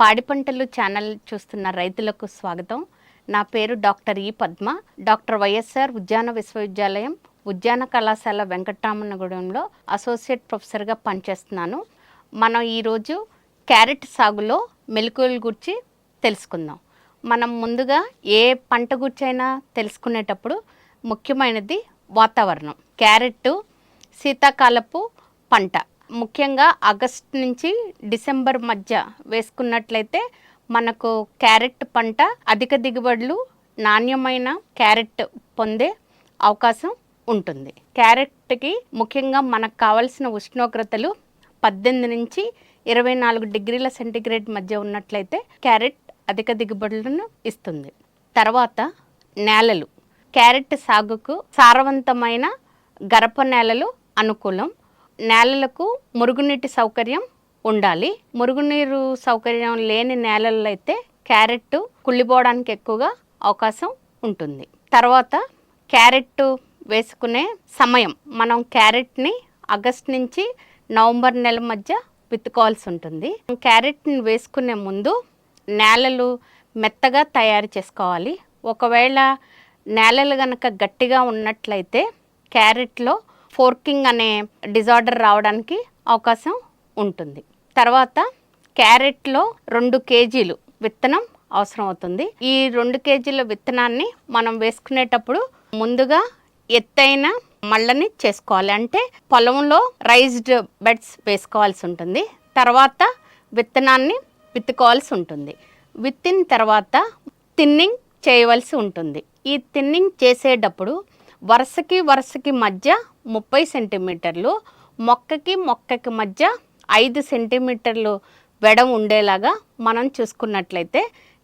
పాడి పంటలు ఛానల్ చూస్తున్న రైతులకు స్వాగతం. నా పేరు డాక్టర్ ఈ పద్మ. డాక్టర్ వైఎస్ఆర్ ఉద్యాన విశ్వవిద్యాలయం ఉద్యాన కళాశాల వెంకటరామనగూడెంలో అసోసియేట్ ప్రొఫెసర్గా పనిచేస్తున్నాను. మనం ఈరోజు క్యారెట్ సాగులో మెలకువల గురించి తెలుసుకుందాం. మనం ముందుగా ఏ పంట గురించైనా తెలుసుకునేటప్పుడు ముఖ్యమైనది వాతావరణం. క్యారెట్ శీతాకాలపు పంట. ముఖ్యంగా ఆగస్ట్ నుంచి డిసెంబర్ మధ్య వేసుకున్నట్లయితే మనకు క్యారెట్ పంట అధిక దిగుబడులు నాణ్యమైన క్యారెట్ పొందే అవకాశం ఉంటుంది. క్యారెట్కి ముఖ్యంగా మనకు కావలసిన ఉష్ణోగ్రతలు పద్దెనిమిది నుంచి ఇరవై నాలుగు డిగ్రీల సెంటీగ్రేడ్ మధ్య ఉన్నట్లయితే క్యారెట్ అధిక దిగుబడులను ఇస్తుంది. తర్వాత నేలలు. క్యారెట్ సాగుకు సారవంతమైన గరప నేలలు అనుకూలం. నేలలకు మురుగునీటి సౌకర్యం ఉండాలి. మురుగునీరు సౌకర్యం లేని నేలల్లో అయితే క్యారెట్ కుళ్ళిపోవడానికి ఎక్కువగా అవకాశం ఉంటుంది. తర్వాత క్యారెట్ వేసుకునే సమయం మనం క్యారెట్ని ఆగస్ట్ నుంచి నవంబర్ నెల మధ్య విత్తుకోవాల్సి ఉంటుంది. క్యారెట్ని వేసుకునే ముందు నేలలు మెత్తగా తయారు చేసుకోవాలి. ఒకవేళ నేలలు కనుక గట్టిగా ఉన్నట్లయితే క్యారెట్లో ఫోర్కింగ్ అనే డిజార్డర్ రావడానికి అవకాశం ఉంటుంది. తర్వాత క్యారెట్లో రెండు కేజీలు విత్తనం అవసరం అవుతుంది ఈ రెండు కేజీల విత్తనాన్ని మనం వేసుకునేటప్పుడు ముందుగా ఎత్తైన మళ్ళని చేసుకోవాలి. అంటే పొలంలో రైజ్డ్ బెడ్స్ వేసుకోవాల్సి ఉంటుంది. తర్వాత విత్తనాన్ని విత్తుకోవాల్సి ఉంటుంది. విత్తిన తర్వాత థిన్నింగ్ చేయవలసి ఉంటుంది. ఈ థిన్నింగ్ చేసేటప్పుడు వరుసకి వరుసకి మధ్య ముప్పై సెంటీమీటర్లు మొక్కకి మొక్కకి మధ్య ఐదు సెంటీమీటర్లు వెడం ఉండేలాగా మనం చూసుకున్నట్లయితే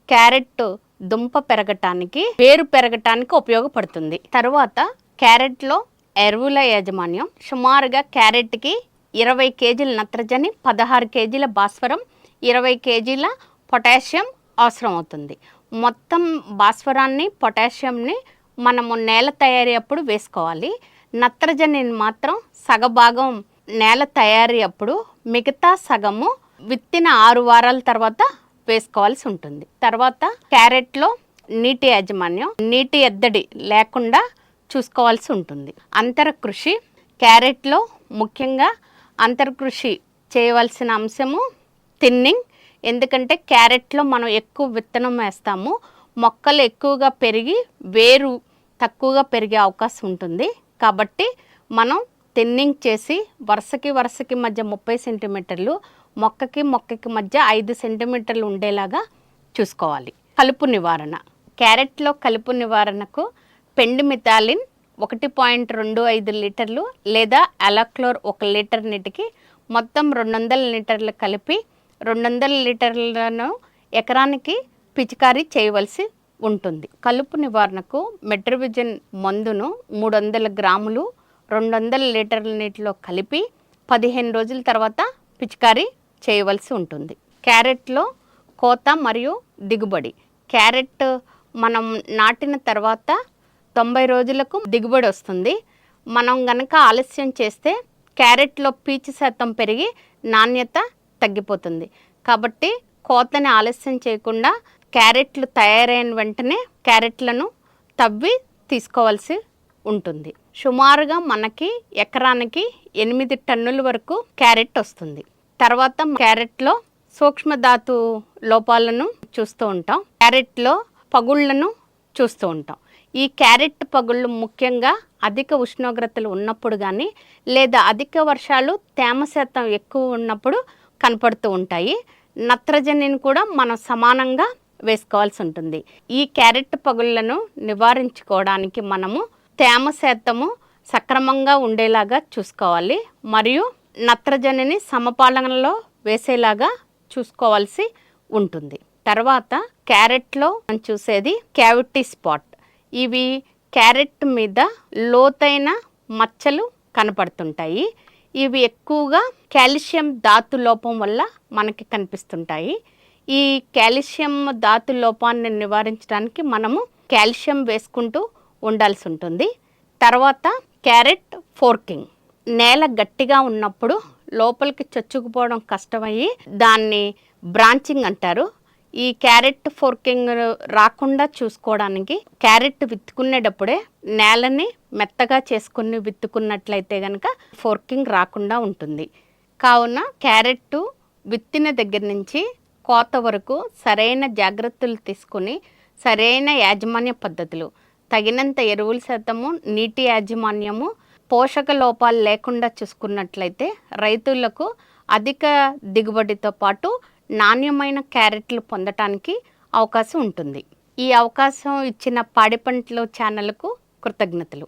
క్యారెట్ దుంప పెరగటానికి వేరు పెరగటానికి ఉపయోగపడుతుంది. తర్వాత క్యారెట్లో ఎరువుల యాజమాన్యం సుమారుగా క్యారెట్కి ఇరవై కేజీల నత్రజని పదహారు కేజీల భాస్వరం ఇరవై కేజీల పొటాషియం అవసరం అవుతుంది మొత్తం భాస్వరాన్ని పొటాషియంని మనము నేల తయారీ అప్పుడు వేసుకోవాలి. నత్రజనిని మాత్రం సగభాగం నేల తయారీ అప్పుడు మిగతా సగము విత్తిన ఆరు వారాల తర్వాత వేసుకోవాల్సి ఉంటుంది. తర్వాత క్యారెట్లో నీటి యాజమాన్యం నీటి ఎద్దడి లేకుండా చూసుకోవాల్సి ఉంటుంది. అంతర కృషి క్యారెట్లో ముఖ్యంగా అంతర్కృషి చేయవలసిన అంశము థిన్నింగ్ ఎందుకంటే క్యారెట్లో మనం ఎక్కువ విత్తనం వేస్తాము. మొక్కలు ఎక్కువగా పెరిగి వేరు తక్కువగా పెరిగే అవకాశం ఉంటుంది. కాబట్టి మనం థిన్నింగ్ చేసి వరుసకి వరుసకి మధ్య ముప్పై సెంటీమీటర్లు మొక్కకి మొక్కకి మధ్య ఐదు సెంటీమీటర్లు ఉండేలాగా చూసుకోవాలి. కలుపు నివారణ. క్యారెట్లో కలుపు నివారణకు పెండి మిథాలిన్ ఒకటి పాయింట్ రెండు ఐదు లీటర్లు లేదా అలాక్లోర్ ఒక లీటర్ నీటికి మొత్తం రెండు వందల లీటర్లు కలిపి రెండు వందల లీటర్లను ఎకరానికి పిచికారీ చేయవలసి ఉంటుంది. కలుపు నివారణకు మెట్రోవిజన్ మందును మూడు వందల గ్రాములు రెండు వందల లీటర్ల నీటిలో కలిపి పదిహేను రోజుల తర్వాత పిచికారీ చేయవలసి ఉంటుంది. క్యారెట్లో కోత మరియు దిగుబడి. క్యారెట్ మనం నాటిన తర్వాత తొంభై రోజులకు దిగుబడి వస్తుంది. మనం గనక ఆలస్యం చేస్తే క్యారెట్లో పీచు శాతం పెరిగి నాణ్యత తగ్గిపోతుంది. కాబట్టి కోతని ఆలస్యం చేయకుండా క్యారెట్లు తయారైన వెంటనే క్యారెట్లను తవ్వి తీసుకోవాల్సి ఉంటుంది. సుమారుగా మనకి ఎకరానికి ఎనిమిది టన్నుల వరకు క్యారెట్ వస్తుంది. తర్వాత క్యారెట్లో సూక్ష్మధాతు లోపాలను చూస్తూ ఉంటాం. క్యారెట్లో పగుళ్ళను చూస్తూ ఉంటాం. ఈ క్యారెట్ పగుళ్ళు ముఖ్యంగా అధిక ఉష్ణోగ్రతలు ఉన్నప్పుడు కానీ లేదా అధిక వర్షాలు తేమ శాతం ఎక్కువ ఉన్నప్పుడు కనపడుతూ ఉంటాయి. నత్రజనిని కూడా మనం సమానంగా వేసుకోవాల్సి ఉంటుంది ఈ క్యారెట్ పగుళ్ళను నివారించుకోవడానికి మనము తేమ శాతము సక్రమంగా ఉండేలాగా చూసుకోవాలి. మరియు నత్రజనిని సమపాలనలో వేసేలాగా చూసుకోవాల్సి ఉంటుంది. తర్వాత క్యారెట్లో మనం చూసేది క్యావిటీ స్పాట్. ఇవి క్యారెట్ మీద లోతైన మచ్చలు కనపడుతుంటాయి. ఇవి ఎక్కువగా కాల్షియం ధాతు లోపం వల్ల మనకి కనిపిస్తుంటాయి. ఈ కాల్షియం ధాతు లోపాన్ని నివారించడానికి మనము కాల్షియం వేసుకుంటూ ఉండాల్సి ఉంటుంది. తర్వాత క్యారెట్ ఫోర్కింగ్. నేల గట్టిగా ఉన్నప్పుడు లోపలికి చొచ్చుకుపోవడం కష్టమయ్యి దాన్ని బ్రాంచింగ్ అంటారు. ఈ క్యారెట్ ఫోర్కింగ్ రాకుండా చూసుకోవడానికి క్యారెట్ విత్తుకునేటప్పుడే నేలని మెత్తగా చేసుకుని విత్తుకున్నట్లయితే కనుక ఫోర్కింగ్ రాకుండా ఉంటుంది. కావున క్యారెట్ విత్తిన దగ్గర నుంచి కోత వరకు సరైన జాగ్రత్తలు తీసుకుని సరైన యాజమాన్య పద్ధతులు. తగినంత ఎరువుల శాతము నీటి యాజమాన్యము పోషక లోపాలు లేకుండా చూసుకున్నట్లయితే రైతులకు అధిక దిగుబడితో పాటు నాణ్యమైన క్యారెట్లు పొందటానికి అవకాశం ఉంటుంది. ఈ అవకాశం ఇచ్చిన పాడి పంటలు ఛానల్కు కృతజ్ఞతలు.